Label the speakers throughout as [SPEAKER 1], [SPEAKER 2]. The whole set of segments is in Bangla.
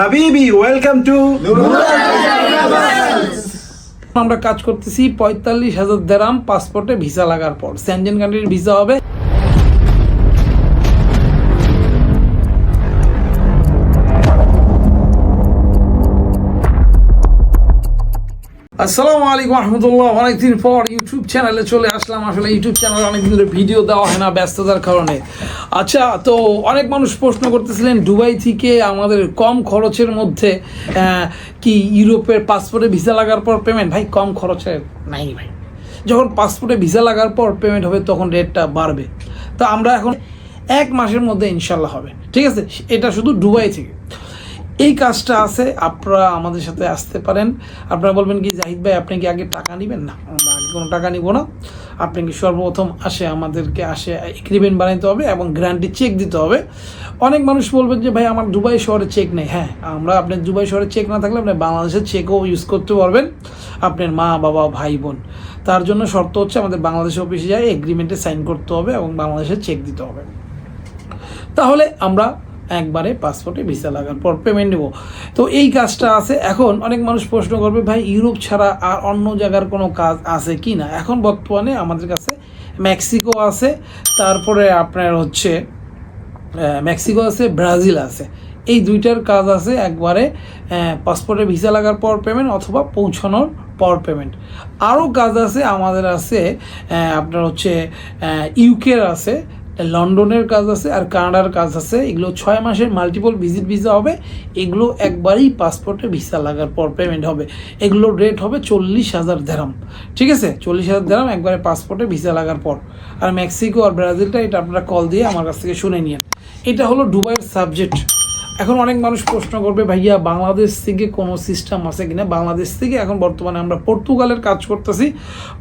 [SPEAKER 1] হাবিবি ওয়েলকাম টু
[SPEAKER 2] আমরা কাজ করতেছি পঁয়তাল্লিশ হাজার দেরাম পাসপোর্টে ভিসা লাগার পর। স্যানজেন কান্ট্রির ভিসা হবে। আসসালামু আলাইকুম রহমতুল্লাহ অনেকদিন পর ইউটিউব চ্যানেলে চলে আসলাম। আসলে ইউটিউব চ্যানেলে অনেকদিন ধরে ভিডিও দেওয়া হয় না ব্যস্ততার কারণে। আচ্ছা তো অনেক মানুষ প্রশ্ন করতেছিলেন, দুবাই থেকে আমাদের কম খরচের মধ্যে কি ইউরোপের পাসপোর্টে ভিসা লাগার পর পেমেন্ট ভাই, কম খরচের নাই ভাই। যখন পাসপোর্টে ভিসা লাগার পর পেমেন্ট হবে, তখন রেটটা বাড়বে। তো আমরা এখন এক মাসের মধ্যে ইনশাল্লাহ হবে। ঠিক আছে? এটা শুধু দুবাই থেকে। এই কাজটা আছে, আপনারা আমাদের সাথে আসতে পারেন। আপনারা বলবেন কি, জাহিদ ভাই, আপনি কি আগে টাকা নেবেন? না, আমরা আগে কোনো টাকা নিব না। আপনি কি সর্বপ্রথম আসে আমাদেরকে আসে এগ্রিমেন্ট বানাইতে হবে এবং গ্যারান্টি চেক দিতে হবে। অনেক মানুষ বলবেন যে, ভাই, আমার দুবাই শহরে চেক নেই। হ্যাঁ আমরা আপনার দুবাই শহরে চেক না থাকলে আপনি বাংলাদেশের চেকও ইউজ করতে পারবেন আপনার মা, বাবা, ভাই, বোন। তার জন্য শর্ত হচ্ছে আমাদের বাংলাদেশ অফিসে যায় এগ্রিমেন্টে সাইন করতে হবে এবং বাংলাদেশের চেক দিতে হবে। তাহলে আমরা একবারে পাসপোর্টে ভিসা লাগার পর পেমেন্ট নেব। তো এই কাজটা আছে। এখন অনেক মানুষ প্রশ্ন করবে, ভাই, ইউরোপ ছাড়া আর অন্য জায়গার কোনো কাজ আছে কি না? এখন বর্তমানে আমাদের কাছে মেক্সিকো আছে, তারপরে আপনার হচ্ছে মেক্সিকো আছে, ব্রাজিল আছে। এই দুইটার কাজ আছে একবারে পাসপোর্টে ভিসা লাগার পর পেমেন্ট অথবা পৌঁছানোর পর পেমেন্ট আরও কাজ আছে, আমাদের আছে আপনার হচ্ছে ইউকের আছে লন্ডনের কাজ আছে আর কানাডার কাজ আছে। এগুলো ছয় মাসের মাল্টিপল ভিজিট ভিসা হবে। এগুলো একবারেই পাসপোর্টে ভিসা লাগার পর পেমেন্ট হবে। এগুলো রেট হবে চল্লিশ হাজার দেরাম ঠিক আছে? চল্লিশ হাজার দেরাম একবারে পাসপোর্টে ভিসা লাগার পর। আর মেক্সিকো আর ব্রাজিলটা এটা আপনারা কল দিয়ে আমার কাছ থেকে শুনে নিন এটা হলো দুবাইয়ের সাবজেক্ট এখন অনেক মানুষ প্রশ্ন করবে, ভাইয়া, বাংলাদেশ থেকে কোনো সিস্টেম আছে কিনা? বাংলাদেশ থেকে এখন বর্তমানে আমরা পর্তুগালের কাজ করতেছি।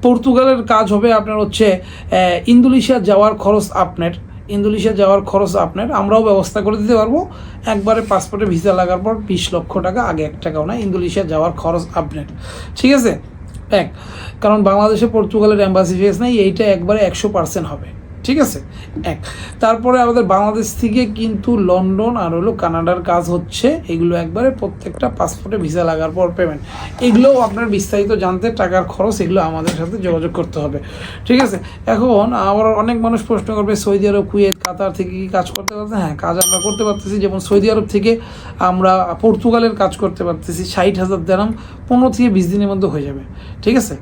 [SPEAKER 2] পর্তুগালের কাজ হবে আপনার হচ্ছে ইন্দোনেশিয়া যাওয়ার খরচ আপনার। ইন্দোনেশিয়া যাওয়ার খরচ আপনার। আমরাও ব্যবস্থা করে দিতে পারব। একবারে পাসপোর্টে ভিসা লাগার পর বিশ লক্ষ টাকা, আগে এক টাকাও না, ইন্দোনেশিয়া যাওয়ার খরচ আপনার। ঠিক আছে? এক, কারণ বাংলাদেশে পর্তুগালের অ্যাম্বাসি ফেস নেই, এইটা একবারে একশো পার্সেন্ট হবে। ঠিক আছে? এক। তারপরে আমাদের বাংলাদেশ থেকে কিন্তু লন্ডন আর হলো কানাডার কাজ হচ্ছে। এগুলো একবারে প্রত্যেকটা পাসপোর্টে ভিসা লাগার পর পেমেন্ট এগুলোও আপনার বিস্তারিত জানতে টাকার খরচ এগুলো আমাদের সাথে যোগাযোগ করতে হবে। ঠিক আছে? এখন আবার অনেক মানুষ প্রশ্ন করবে, সৌদি আরব, কুয়েত, কাতার থেকে কি কাজ করতে পারছে হ্যাঁ কাজ আমরা করতে পারতেছি। যেমন সৌদি আরব থেকে আমরা পর্তুগালের কাজ করতে পারতেছি। ষাট হাজার দেরাম পনেরো থেকে বিশ দিনের মধ্যে হয়ে যাবে। ঠিক আছে?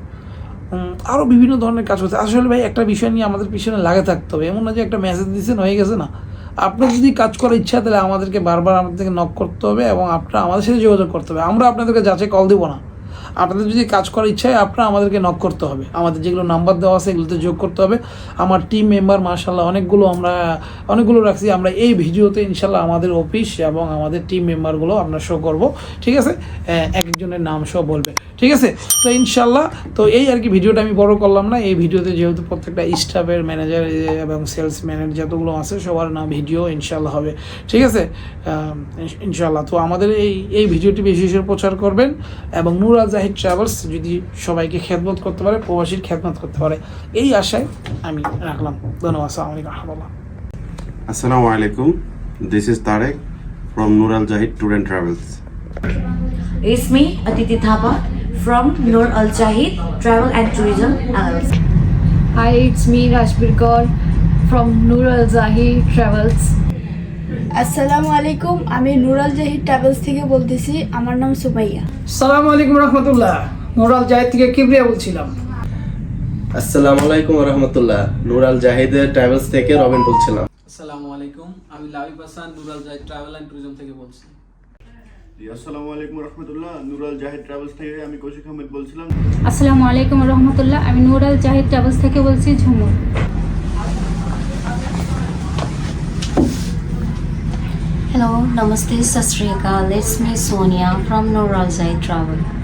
[SPEAKER 2] আরও বিভিন্ন ধরনের কাজ করছে। আসলে ভাই, একটা বিষয় নিয়ে আমাদের পিছনে লাগে থাকতে হবে। এমন না যে একটা মেসেজ দিচ্ছেন হয়ে গেছে না। আপনার যদি কাজ করার ইচ্ছা তাহলে আমাদেরকে বারবার আমাদেরকে নক করতে হবে এবং আপনার আমাদের সাথে যোগাযোগ করতে হবে। আমরা আপনাদেরকে যাচাই কল দেবো না। আপনাদের যদি কাজ করার ইচ্ছা হয়, আপনারা আমাদেরকে নক করতে হবে। আমাদের যেগুলো নাম্বার দেওয়া আছে, এগুলোতে যোগ করতে হবে। আমার টিম মেম্বার মার্শাল্লাহ অনেকগুলো আমরা, অনেকগুলো রাখছি। আমরা এই ভিডিওতে ইনশাল্লাহ আমাদের অফিস এবং আমাদের টিম মেম্বারগুলো আমরা শো করব। ঠিক আছে? এক একজনের নাম সব বলবে। ঠিক আছে? তো ইনশাল্লাহ তো এই আর কি ভিডিওটা আমি বড় করলাম না। এই ভিডিওতে যেহেতু প্রত্যেকটা স্টাফের ম্যানেজার এবং সেলস ম্যানেজার যতগুলো আছে, সবার নাম ভিডিও ইনশাল্লাহ হবে। ঠিক আছে? ইনশাল্লাহ তো আমাদের এই এই ভিডিওটি বেশি বেশি প্রচার করবেন এবং নুরা জাহিদ সাহিদ ট্রাভেলস যদি সবাইকে খেদমত করতে পারে প্রবাসীর খেদমত করতে পারে এই আশায় আমি রাখলাম। ধন্যবাদ আসসালামু আলাইকুম।
[SPEAKER 3] This is Tareq from Nural Jahid tour and
[SPEAKER 4] travels is me Atithi Thapa from Nur Al Jahid travel and tourism
[SPEAKER 5] hi it's me Rajbir Kaur from Nur Al Jahid travels
[SPEAKER 6] আসসালামু আলাইকুম আমি নুরাল জাহিদ ট্রাভেলস থেকে বলতেছি আমার নাম সুমাইয়া।
[SPEAKER 2] সালামু আলাইকুম রহমতুল্লাহ। মোরাল জাহিদ থেকে কিবরিয়া বলছিলাম।
[SPEAKER 7] আসসালামু আলাইকুম রহমতুল্লাহ নুরাল জাহিদের ট্রাভেলস থেকে রবিন বলছিলাম।
[SPEAKER 8] আসসালামু আলাইকুম আমি Labib Hasan Nural Jahid travel and tourism থেকে বলছি।
[SPEAKER 9] আসসালামু আলাইকুম রহমতুল্লাহ নুরাল জাহিদ ট্রাভেলস থেকে আমি কৌশিক আহমেদ বলছিলাম।
[SPEAKER 5] আসসালামু আলাইকুম রহমতুল্লাহ আমি নুর আল জাহিদ ট্রাভেলস থেকে বলছি ঝুমুর।
[SPEAKER 4] Hello, Namaste, Sasrika. It's me, Sonia from Noralzai Travel.